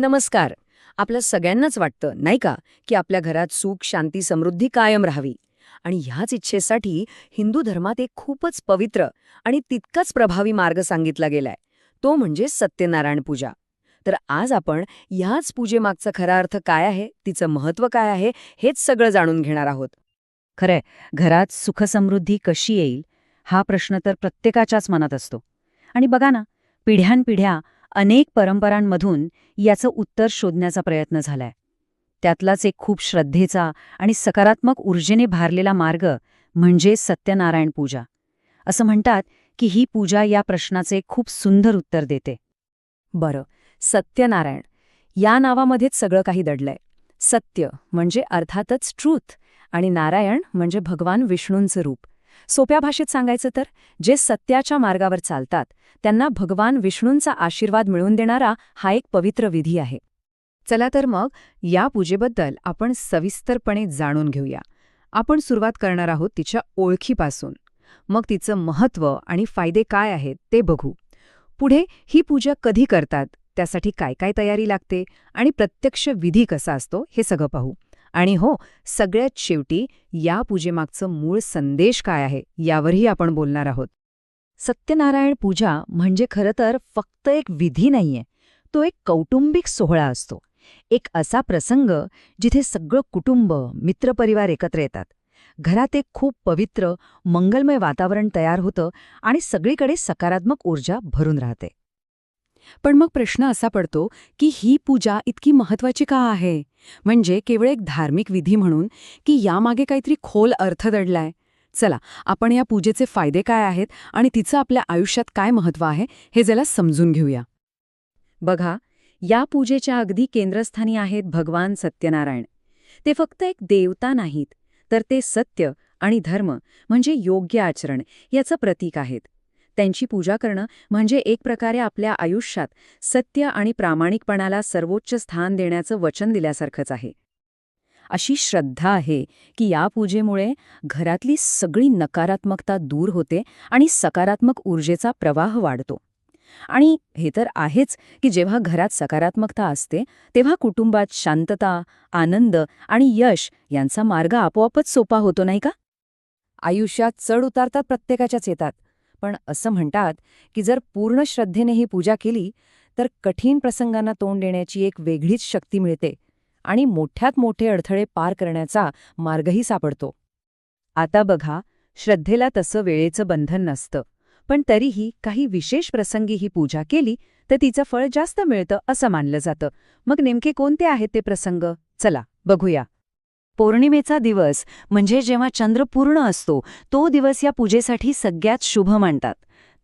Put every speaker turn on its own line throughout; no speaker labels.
नमस्कार. आपल्या सगळ्यांनाच वाटतं नाही का की आपल्या घरात सुख शांती समृद्धी कायम राहावी. आणि ह्याच इच्छेसाठी हिंदू धर्मात एक खूपच पवित्र आणि तितकाच प्रभावी मार्ग सांगितला गेलाय. तो म्हणजे सत्यनारायण पूजा. तर आज आपण ह्याच पूजेमागचा खरा अर्थ काय आहे तिचं महत्त्व काय आहे हेच सगळं जाणून घेणार आहोत.
खरंय घरात सुखसमृद्धी कशी येईल हा प्रश्न तर प्रत्येकाच्याच मनात असतो. आणि बघा ना पिढ्यानपिढ्या अनेक परंपरांमधून याचं उत्तर शोधण्याचा प्रयत्न झालाय. त्यातलाच एक खूप श्रद्धेचा आणि सकारात्मक ऊर्जेने भारलेला मार्ग म्हणजे सत्यनारायण पूजा. असं म्हणतात की ही पूजा या प्रश्नाचे खूप सुंदर उत्तर देते.
बरं सत्यनारायण. या नावामध्येच सगळं काही दडलंय. सत्य म्हणजे अर्थातच ट्रूथ आणि नारायण म्हणजे भगवान विष्णूंचं रूप. सोप्या भाषेत सांगायचं तर जे सत्याच्या मार्गावर चालतात त्यांना भगवान विष्णूंचा आशीर्वाद मिळवून देणारा हा एक पवित्र विधी आहे. चला तर मग या पूजेबद्दल आपण सविस्तरपणे जाणून घेऊया. आपण सुरुवात करणार आहोत तिच्या ओळखीपासून. मग तिचं महत्त्व आणि फायदे काय आहेत ते बघू. पुढे ही पूजा कधी करतात त्यासाठी काय काय तयारी लागते आणि प्रत्यक्ष विधी कसा असतो हे सगळं पाहू. आणि हो सगळ्यात शेवटी या पूजेमागचं मूळ संदेश काय आहे यावरही आपण बोलणार आहोत.
सत्यनारायण पूजा म्हणजे खरं तर फक्त एक विधी नाहीये तो एक कौटुंबिक सोहळा असतो. एक असा प्रसंग जिथे सगळं कुटुंब मित्रपरिवार एकत्र येतात. घरात एक खूप पवित्र मंगलमय वातावरण तयार होतं आणि सगळीकडे सकारात्मक ऊर्जा भरून राहते.
पण मग प्रश्न असा पडतो की ही पूजा इतकी महत्वाची का आहे? म्हणजे केवळ एक धार्मिक विधी म्हणून की यामागे काहीतरी खोल अर्थ दडलाय? चला आपण या पूजेचे फायदे काय आहेत आणि तिचं आपल्या आयुष्यात काय महत्त्व आहे हे जरा समजून घेऊया.
बघा या पूजेच्या अगदी केंद्रस्थानी आहेत भगवान सत्यनारायण. ते फक्त एक देवता नाहीत तर ते सत्य आणि धर्म म्हणजे योग्य आचरण याचं प्रतीक आहेत. त्यांची पूजा करणं म्हणजे एक प्रकारे आपल्या आयुष्यात सत्य आणि प्रामाणिकपणाला सर्वोच्च स्थान देण्याचं वचन दिल्यासारखंच आहे. अशी श्रद्धा आहे की या पूजेमुळे घरातली सगळी नकारात्मकता दूर होते आणि सकारात्मक ऊर्जेचा प्रवाह वाढतो. आणि हे तर आहेच की जेव्हा घरात सकारात्मकता असते तेव्हा कुटुंबात शांतता आनंद आणि यश यांचा मार्ग आपोआपच सोपा होतो नाही का? आयुष्यात चढ उतारतात प्रत्येकाच्याच येतात. पण असं म्हणतात की जर पूर्ण श्रद्धेने ही पूजा केली तर कठीण प्रसंगांना तोंड देण्याची एक वेगळीच शक्ती मिळते आणि मोठ्यात मोठे अडथळे पार करण्याचा मार्गही सापडतो. आता बघा श्रद्धेला तसं वेळेचं बंधन नसतं पण तरीही काही विशेष प्रसंगी ही पूजा केली तर तिचं फळ जास्त मिळतं असं मानलं जातं. मग नेमके कोणते आहेत ते प्रसंग? चला बघूया. पौर्णिमेचा दिवस म्हणजे जेव्हा चंद्र पूर्ण असतो तो दिवस या पूजेसाठी सगळ्यात शुभ मानतात.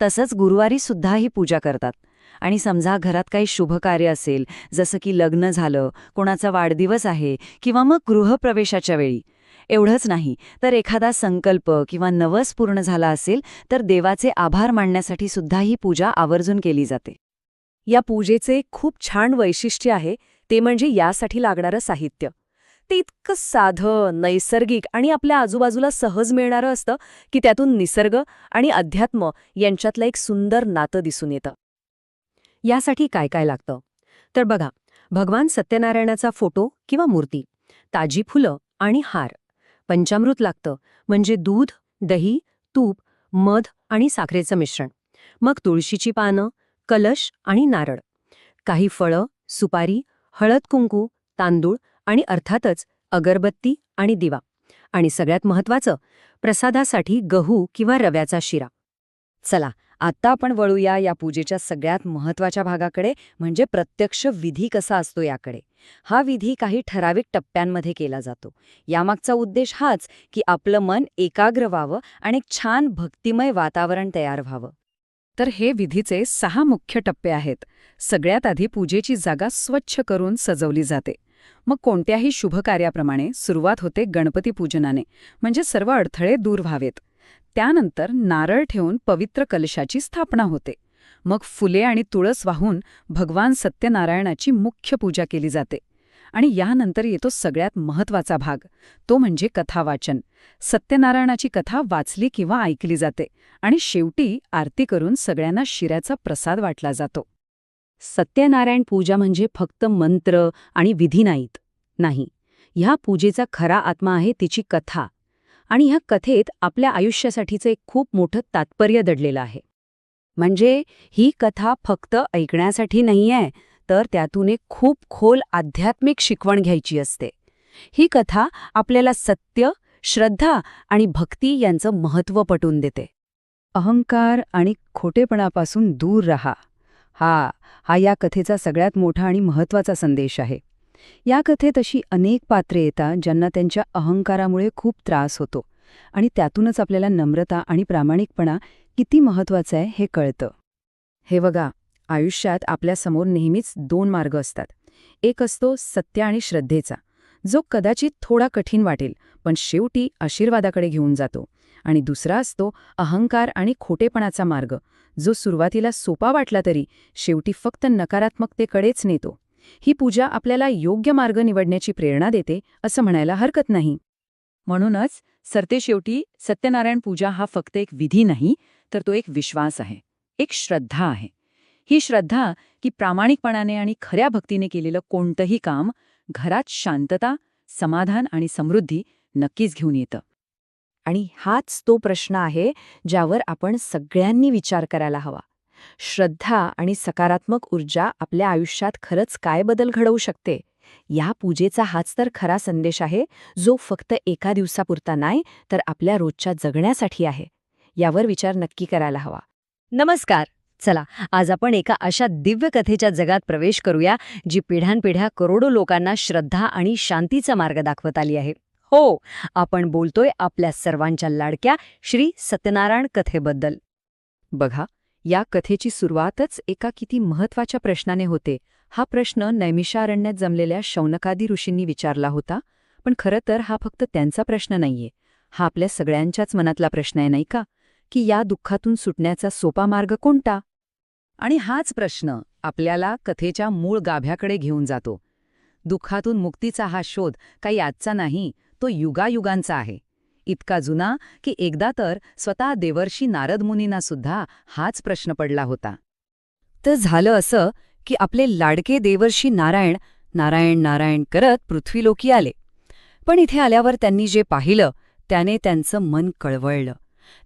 तसंच गुरुवारी सुद्धा ही पूजा करतात. आणि समजा घरात काही शुभकार्य असेल जसं की लग्न झालं कोणाचा वाढदिवस आहे किंवा मग गृहप्रवेशाच्या वेळी. एवढंच नाही तर एखादा संकल्प किंवा नवस पूर्ण झाला असेल तर देवाचे आभार मानण्यासाठी सुद्धा ही पूजा आवर्जून केली जाते.
या पूजेचे खूप छान वैशिष्ट्य आहे ते म्हणजे यासाठी लागणारं साहित्य. ते इतकं साधं नैसर्गिक आणि आपल्या आजूबाजूला सहज मिळणारं असतं की त्यातून निसर्ग आणि अध्यात्म यांच्यातलं एक सुंदर नातं दिसून येतं. यासाठी काय काय लागतं? तर बघा भगवान सत्यनारायणाचा फोटो किंवा मूर्ती ताजी फुलं आणि हार. पंचामृत लागतं म्हणजे दूध दही तूप मध आणि साखरेचं मिश्रण. मग तुळशीची पानं कलश आणि नारळ. काही फळं सुपारी हळद कुंकू तांदूळ आणि अर्थातच अगरबत्ती आणि दिवा. आणि सगळ्यात महत्वाचं प्रसादासाठी गहू किंवा रव्याचा शिरा. चला आता आपण वळूया या पूजेच्या सगळ्यात महत्त्वाच्या भागाकडे म्हणजे प्रत्यक्ष विधी कसा असतो याकडे. हा विधी काही ठराविक टप्प्यांमध्ये केला जातो. यामागचा उद्देश हाच की आपलं मन एकाग्र व्हावं आणि एक छान भक्तिमय वातावरण तयार व्हावं. तर हे विधीचे सहा मुख्य टप्पे आहेत. सगळ्यात आधी पूजेची जागा स्वच्छ करून सजवली जाते. मग कोणत्याही शुभ कार्याप्रमाणे सुरुवात होते गणपती पूजनाने. म्हणजे सर्व अडथळे दूर व्हावेत. त्यानंतर नारळ ठेवून पवित्र कलशाची स्थापना होते. मग फुले आणि तुळस वाहून भगवान सत्यनारायणाची मुख्य पूजा केली जाते. आणि यानंतर येतो सगळ्यात महत्त्वाचा भाग. तो म्हणजे कथावाचन. सत्यनारायणाची कथा वाचली किंवा ऐकली जाते. आणि शेवटी आरती करून सगळ्यांना शिऱ्याचा प्रसाद वाटला जातो. सत्यनारायण पूजा म्हणजे फक्त मंत्र आणि विधी नाहीत. नाही. ह्या पूजेचा खरा आत्मा आहे तिची कथा. आणि ह्या कथेत आपल्या आयुष्यासाठीचं एक खूप मोठं तात्पर्य दडलेलं आहे. म्हणजे ही कथा फक्त ऐकण्यासाठी नाहीये तर त्यातून एक खूप खोल आध्यात्मिक शिकवण घ्यायची असते. ही कथा आपल्याला सत्य श्रद्धा आणि भक्ती यांचं महत्त्व पटवून देते. अहंकार आणि खोटेपणापासून दूर रहा. हा हा या कथेचा सगळ्यात मोठा आणि महत्त्वाचा संदेश आहे. या कथेत अशी अनेक पात्रे येतात ज्यांना त्यांच्या अहंकारामुळे खूप त्रास होतो आणि त्यातूनच आपल्याला नम्रता आणि प्रामाणिकपणा किती महत्त्वाचं आहे हे कळतं. हे बघा आयुष्यात आपल्यासमोर नेहमीच दोन मार्ग असतात. एक असतो सत्य आणि श्रद्धेचा जो कदाचित थोडा कठीण वाटेल पण शेवटी आशीर्वादाकडे घेऊन जातो. आणि दुसरा असतो अहंकार आणि खोटेपणाचा मार्ग. जो सुरुवातीला सोपा वाटला तरी शेवटी फक्त नकारात्मकतेकडेच नेतो. ही पूजा आपल्याला योग्य मार्ग निवडण्याची प्रेरणा देते असं म्हणायला हरकत नाही.
म्हणूनच सरतेशेवटी सत्यनारायण पूजा हा फक्त एक विधी नाही तर तो एक विश्वास आहे. एक श्रद्धा आहे. ही श्रद्धा की प्रामाणिकपणाने आणि खऱ्या भक्तीने केलेलं कोणतंही काम घरात शांतता समाधान आणि समृद्धी नक्कीच घेऊन येतं.
आणि हाच तो प्रश्न आहे ज्यावर आपण सगळ्यांनी विचार करायला हवा. श्रद्धा आणि सकारात्मक ऊर्जा आपल्या आयुष्यात खरंच काय बदल घडवू शकते? या पूजेचा हाच तर खरा संदेश आहे जो फक्त एका दिवसापुरता नाही तर आपल्या रोजच्या जगण्यासाठी आहे. यावर विचार नक्की करायला हवा. नमस्कार! चला आज आपण एका अशा दिव्य कथेच्या जगात प्रवेश करूया जी पिढ्यानपिढ्या करोडो लोकांना श्रद्धा आणि शांतीचा मार्ग दाखवत आली आहे. हो आपण बोलतोय आपल्या सर्वांच्या लाडक्या श्री सत्यनारायण कथेबद्दल.
बघा या कथेची सुरुवातच एका किती महत्त्वाच्या प्रश्नाने होते. हा प्रश्न नैमिषारण्यात जमलेल्या शौनकादी ऋषींनी विचारला होता पण खरं तर हा फक्त त्यांचा प्रश्न नाहीये. हा आपल्या सगळ्यांच्याच मनातला प्रश्न आहे नाही का? की या दुःखातून सुटण्याचा सोपा मार्ग कोणता? आणि हाच प्रश्न आपल्याला कथेच्या मूळ गाभ्याकडे घेऊन जातो. दुःखातून मुक्तीचा हा शोध काही आजचा नाही तो युगायुगांचा आहे. इतका जुना की एकदा तर स्वतः देवर्षी नारद मुनींना सुद्धा हाच प्रश्न पडला होता.
तर झालं असं की आपले लाडके देवर्षी नारायण नारायण नारायण करत पृथ्वीलोकी आले. पण इथे आल्यावर त्यांनी जे पाहिलं त्याने त्यांचं मन कळवळलं.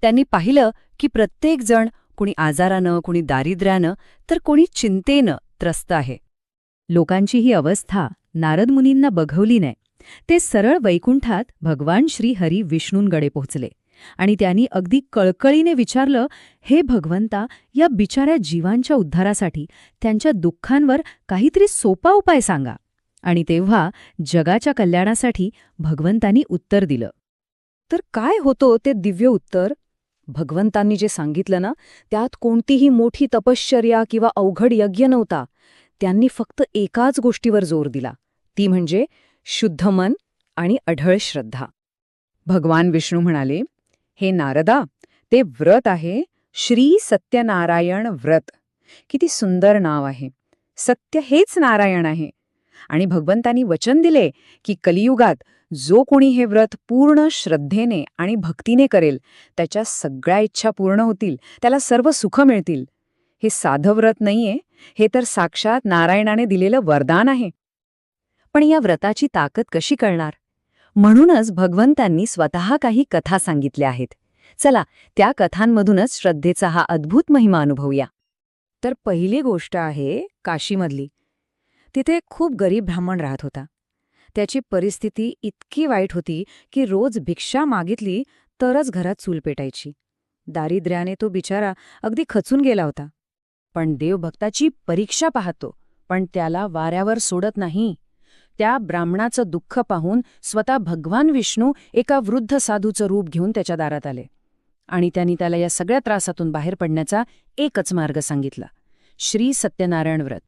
त्यांनी पाहिलं की प्रत्येकजण कुणी आजारानं कुणी दारिद्र्यानं तर कोणी चिंतेनं त्रस्त आहे. लोकांची ही अवस्था नारद मुनींना बघवली नाही. ते सरळ वैकुंठात भगवान श्री हरी विष्णूंकडे पोहोचले. आणि त्यांनी अगदी कळकळीने विचारलं हे भगवंता या बिचाऱ्या जीवांच्या उद्धारासाठी त्यांच्या दुःखांवर काहीतरी सोपा उपाय सांगा. आणि तेव्हा जगाच्या कल्याणासाठी भगवंतांनी उत्तर दिलं. तर काय होतो ते दिव्य उत्तर? भगवंतांनी जे सांगितलं ना त्यात कोणतीही मोठी तपश्चर्या किंवा अवघड यज्ञ नव्हता. त्यांनी फक्त एकाच गोष्टीवर जोर दिला. ती म्हणजे शुद्ध मन आणि अढळ श्रद्धा.
भगवान विष्णू म्हणाले हे नारदा ते व्रत आहे श्री सत्यनारायण व्रत. किती सुंदर नाव आहे. सत्य हेच नारायण आहे. आणि भगवंतांनी वचन दिले की कलियुगात जो कोणी हे व्रत पूर्ण श्रद्धेने आणि भक्तीने करेल त्याच्या सगळ्या इच्छा पूर्ण होतील त्याला सर्व सुख मिळतील. हे साधं व्रत नाहीये हे तर साक्षात नारायणाने दिलेलं वरदान आहे.
पण या व्रताची ताकद कशी कळणार? म्हणूनच भगवंतांनी स्वतः काही कथा सांगितल्या आहेत. चला त्या कथांमधूनच श्रद्धेचा हा अद्भुत महिमा अनुभवूया. तर पहिली गोष्ट आहे काशीमधली. तिथे खूप गरीब ब्राह्मण राहत होता. त्याची परिस्थिती इतकी वाईट होती की रोज भिक्षा मागितली तरच घरात चूल पेटायची. दारिद्र्याने तो बिचारा अगदी खचून गेला होता. पण देवभक्ताची परीक्षा पाहतो पण त्याला वाऱ्यावर सोडत नाही. त्या ब्राह्मणाचं दुःख पाहून स्वतः भगवान विष्णू एका वृद्ध साधूचं रूप घेऊन त्याच्या दारात आले. आणि त्यांनी त्याला या सगळ्या त्रासातून बाहेर पडण्याचा एकच मार्ग सांगितला. श्री सत्यनारायण व्रत.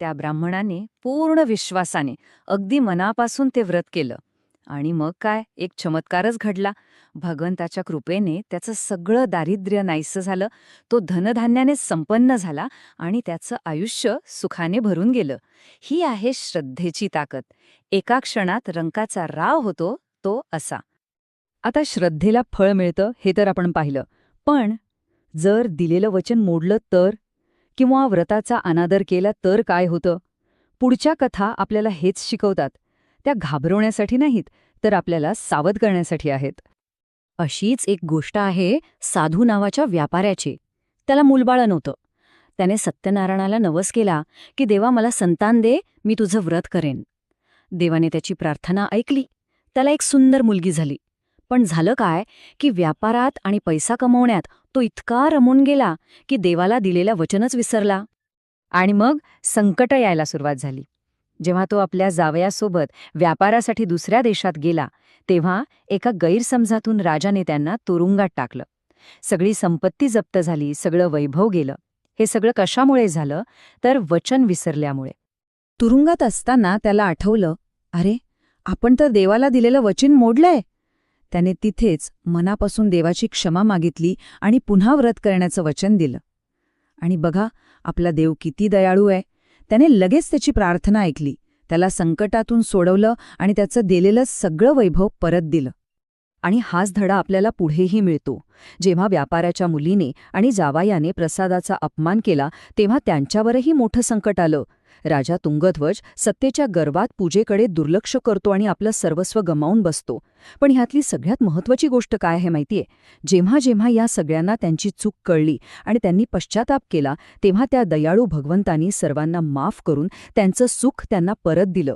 त्या ब्राह्मणाने पूर्ण विश्वासाने अगदी मनापासून ते व्रत केलं. आणि मग काय? एक चमत्कारच घडला. भगवंताच्या कृपेने त्याचं सगळं दारिद्र्य नाहीसं झालं. तो धनधान्याने संपन्न झाला आणि त्याचं आयुष्य सुखाने भरून गेलं. ही आहे श्रद्धेची ताकद. एका क्षणात रंकाचा राव होतो तो असा. आता श्रद्धेला फळ मिळतं हे तर आपण पाहिलं. पण जर दिलेलं वचन मोडलं तर? किंवा व्रताचा अनादर केला तर काय होतं? पुढच्या कथा आपल्याला हेच शिकवतात. त्या घाबरवण्यासाठी नाहीत तर आपल्याला सावध करण्यासाठी आहेत. अशीच एक गोष्ट आहे साधू नावाच्या व्यापाऱ्याची. त्याला मूलबाळ नव्हतं. त्याने सत्यनारायणाला नवस केला की देवा मला संतान दे मी तुझं व्रत करेन. देवाने त्याची प्रार्थना ऐकली. त्याला एक सुंदर मुलगी झाली. पण झालं काय की व्यापारात आणि पैसा कमवण्यात तो इतका रमून गेला की देवाला दिलेला वचनच विसरला. आणि मग संकट यायला सुरुवात झाली. जेव्हा तो आपल्या जावयासोबत व्यापारासाठी दुसऱ्या देशात गेला तेव्हा एका गैरसमजातून राजाने त्यांना तुरुंगात टाकलं. सगळी संपत्ती जप्त झाली सगळं वैभव गेलं. हे सगळं कशामुळे झालं? तर वचन विसरल्यामुळे.
तुरुंगात असताना त्याला आठवलं अरे आपण तर देवाला दिलेलं वचन मोडलंय. त्याने तिथेच मनापासून देवाची क्षमा मागितली आणि पुन्हा व्रत करण्याचं वचन दिलं. आणि बघा आपला देव किती दयाळू आहे. त्याने लगेच त्याची प्रार्थना ऐकली. त्याला संकटातून सोडवलं आणि त्याचं दिलेलं सगळं वैभव परत दिलं.
आणि हाच धडा आपल्याला पुढेही मिळतो. जेव्हा व्यापाऱ्याच्या मुलीने आणि जावायाने प्रसादाचा अपमान केला तेव्हा त्यांच्यावरही मोठं संकट आलं. राजा तुंगध्वज सत्तेच्या गर्वात पूजेकडे दुर्लक्ष करतो आणि आपलं सर्वस्व गमावून बसतो. पण ह्यातली सगळ्यात महत्वाची गोष्ट काय आहे माहितीये? जेव्हा जेव्हा या सगळ्यांना त्यांची चूक कळली आणि त्यांनी पश्चाताप केला तेव्हा त्या दयाळू भगवंतांनी सर्वांना माफ करून त्यांचं सुख त्यांना परत दिलं.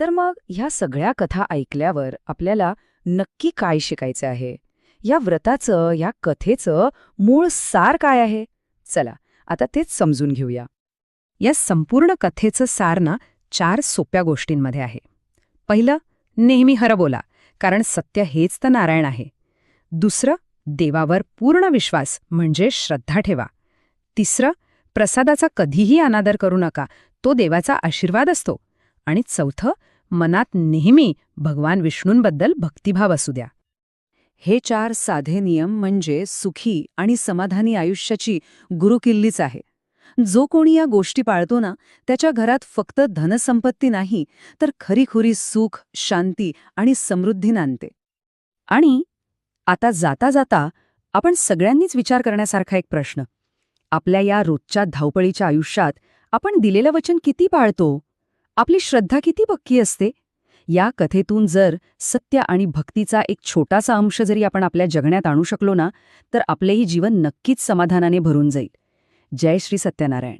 तर मग ह्या सगळ्या कथा ऐकल्यावर आपल्याला नक्की काय शिकायचं आहे? या व्रताचं या कथेचं मूळ सार काय आहे? चला आता तेच समजून घेऊया. या संपूर्ण कथेचं सार ना चार सोप्या गोष्टींमध्ये आहे. पहिलं नेहमी हरं बोला कारण सत्य हेच तर नारायण आहे. दुसरं देवावर पूर्ण विश्वास म्हणजे श्रद्धा ठेवा. तिसरं प्रसादाचा कधीही अनादर करू नका तो देवाचा आशीर्वाद असतो. आणि चौथं मनात नेहमी भगवान विष्णूंबद्दल भक्तिभाव असू द्या. हे चार साधे नियम म्हणजे सुखी आणि समाधानी आयुष्याची गुरुकिल्लीच आहे. जो कोणी या गोष्टी पाळतो ना त्याच्या घरात फक्त धनसंपत्ती नाही तर खरीखुरी सुख शांती आणि समृद्धी नांदते. आणि आता जाता जाता आपण सगळ्यांनीच विचार करण्यासारखा एक प्रश्न. आपल्या या रोजच्या धावपळीच्या आयुष्यात आपण दिलेलं वचन किती पाळतो? आपली श्रद्धा किती पक्की असते? या कथेतून जर सत्य आणि भक्तीचा एक छोटासा अंश जरी आपण आपल्या जगण्यात आणू शकलो ना तर आपलेही जीवन नक्कीच समाधानाने भरून जाईल. जय श्री सत्यनारायण.